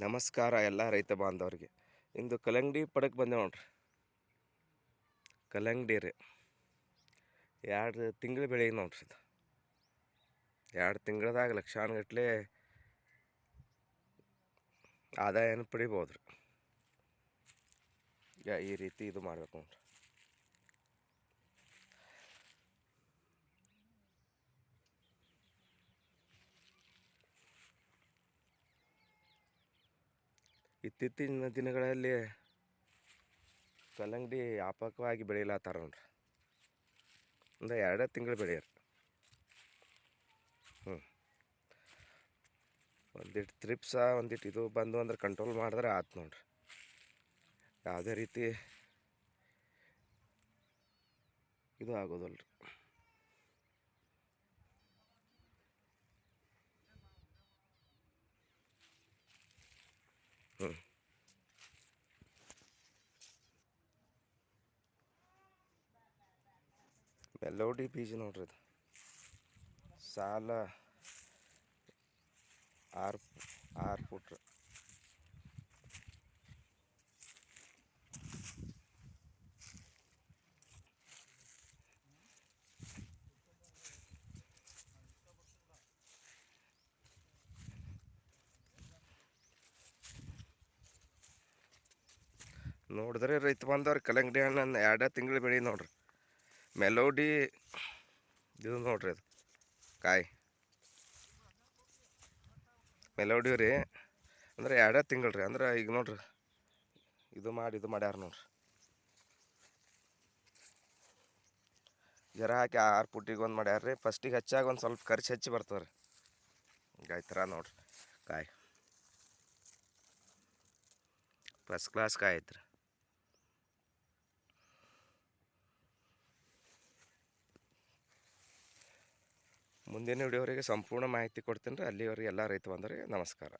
ನಮಸ್ಕಾರ ಎಲ್ಲ ರೈತ ಬಾಂಧವರಿಗೆ. ಇಂದು ಕಲಂಗಡಿ ಪಡಕ್ಕೆ ಬಂದೆ ನೋಡ್ರಿ. ಕಲಂಗಡಿ ರೀ. ಎರಡು ತಿಂಗಳು ಬೆಳೆ ನೋಡ್ರಿ ಇದು. ಎರಡು ತಿಂಗಳದಾಗ ಲಕ್ಷಾನುಗಟ್ಲೆ ಆದಾಯನ ಪಡಿಬೋದು ರೀ ಈ ರೀತಿ ಇದು ಮಾಡ್ಬೇಕು ನೋಡ್ರಿ. ಇತ್ತೀಚಿನ ದಿನಗಳಲ್ಲಿ ಕಲ್ಲಂಗಡಿ ವ್ಯಾಪಕವಾಗಿ ಬೆಳೆಯಲಾತಾರ ನೋಡ್ರಿ. ಒಂದು ಎರಡೇ ತಿಂಗಳು ಬೆಳೆಯರು. ಹ್ಞೂ ಒಂದಿಟ್ಟು ತ್ರಿಪ್ಸ ಒಂದಿಟ್ಟು ಇದು ಬಂದು ಅಂದ್ರೆ ಕಂಟ್ರೋಲ್ ಮಾಡಿದ್ರೆ ಆತು ನೋಡ್ರಿ. ಯಾವುದೇ ರೀತಿ ಇದು ಆಗೋದಲ್ಲ ಹ್ಞೂ ಮೆಲೋಡಿ ಬೀಜ ನೋಡ್ರಿ ಅದು ಸಾಲ ಆರು ಆರು ಫುಟ್. ನೋಡಿದ್ರೆ ರೈತ ಬಂದವ್ರು ಕಲಂಗಡಿ ಹಣ್ಣನ್ನು ಎರಡೇ ತಿಂಗಳು ಬೆಳಿ ನೋಡ್ರಿ. ಮೆಲೋಡಿ ಇದು ನೋಡ್ರಿ ಅದು ಕಾಯಿ. ಮೆಲೋಡಿ ರೀ. ಅಂದ್ರೆ ಎರಡೇ ತಿಂಗಳು ರೀ. ಅಂದ್ರೆ ಈಗ ನೋಡ್ರಿ. ಇದು ಮಾಡಿ, ಇದು ಮಾಡ್ಯಾರ ನೋಡ್ರಿ. ಜರ ಹಾಕಿ ಆರು ಪುಟ್ಟಿಗೆ ಒಂದು ಮಾಡ್ಯಾರ ರೀ. ಫಸ್ಟಿಗೆ ಹಚ್ಚಾಗ ಒಂದು ಸ್ವಲ್ಪ ಖರ್ಚು ಹೆಚ್ಚಿ ಬರ್ತವ್ರಿ ಈಗ ನೋಡ್ರಿ ಕಾಯಿ. ಫಸ್ಟ್ ಕ್ಲಾಸ್ ಕಾಯಿ ಐತ್ರಿ. ಮುಂದಿನ ವಿಡಿಯೋವರೆಗೆ ಸಂಪೂರ್ಣ ಮಾಹಿತಿ ಕೊಡ್ತೀನಿ ರೀ ಅಲ್ಲಿವರೆಗೆ ಎಲ್ಲ ರೈತ ಬಂದರೆ ನಮಸ್ಕಾರ.